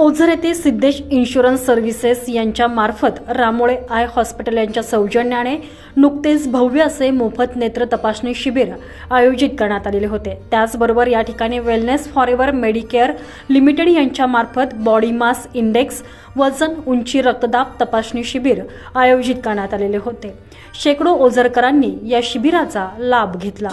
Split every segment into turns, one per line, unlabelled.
ओझर येथे Siddhesh insurance services यांच्या मार्फत रामोळे आय हॉस्पिटल यांच्या सौजन्याने नुकतेच भव्य असे मोफत नेत्र तपासणी शिबिर आयोजित करण्यात आलेले होते. त्याचबरोबर या ठिकाणी वेलनेस फॉरेवर मेडिकेअर लिमिटेड यांच्यामार्फत बॉडी मास इंडेक्स वजन उंची रक्तदाब तपासणी शिबिर आयोजित करण्यात आलेले होते. शेकडो ओझरकरांनी या शिबिराचा लाभ घेतला.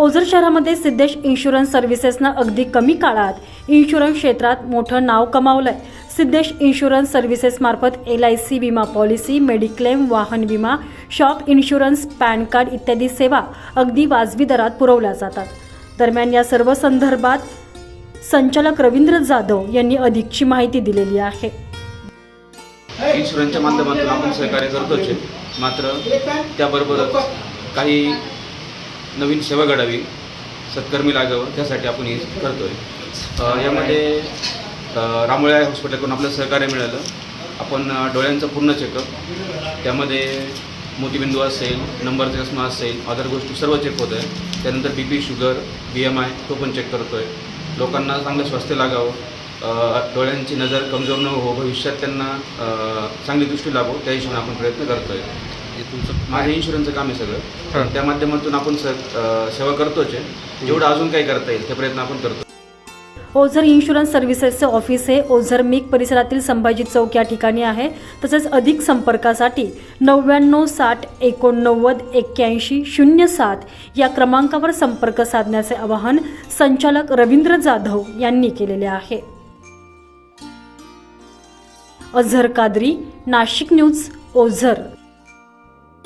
ओझर शहरामध्ये सिद्धेश इन्शुरन्स सर्व्हिसेसनं अगदी कमी काळात इन्शुरन्स क्षेत्रात मोठं नाव कमावलंय. सिद्धेश इन्शुरन्स सर्व्हिसेसमार्फत एल आय सी विमा पॉलिसी मेडिक्लेम वाहन विमा शॉप इन्शुरन्स पॅन कार्ड इत्यादी सेवा अगदी वाजवी दरात पुरवल्या जातात. दरम्यान या सर्व संदर्भात संचालक रवींद्र जाधव यांनी अधिकची माहिती दिलेली आहे.
इन्शुरन्सच्या माध्यमातून आपण सहकार्य करतोच मात्र त्याबरोबरच काही नवीन सेवा घडावी सत्कर्मी लागावं त्यासाठी आपण हे करतो आहे यामध्ये रामोळ्या रामोळे आय हॉस्पिटलकडून आपलं सहकार्य मिळालं. आपण डोळ्यांचं पूर्ण चेकअप त्यामध्ये मोतीबिंदू असेल नंबरचा चष्मा असेल अदर गोष्टी सर्व चेक होत आहे त्यानंतर B P sugar B M I तो पण चेक करतो आहे लोकांना चांगलं स्वास्थ्य लागावं. डोळ्यांची नजर कमजोर न हो भविष्यात त्यांना चांगली दृष्टी लाभो त्या हिशोबाने आपण प्रयत्न करतो आहे करतोय माझं इन्शुरन्सचं काम आहे सगळं. त्या माध्यमातून आपण स अ, सेवा करतोच आहे. जेवढं अजून काही करता येईल ते प्रयत्न आपण करतो.
ओझर इन्शुरन्स सर्व्हिसेसचे ऑफिस हे ओझर मीक परिसरातील संभाजी चौक या ठिकाणी आहे. तसेच अधिक संपर्कासाठी नव्याण्णव साठ एकोणनव्वद एक्क्याऐंशी शून्य सात या क्रमांकावर संपर्क साधण्याचे आवाहन संचालक रवींद्र जाधव यांनी केलेले आहे. अझर कादरी नाशिक न्यूज ओझर.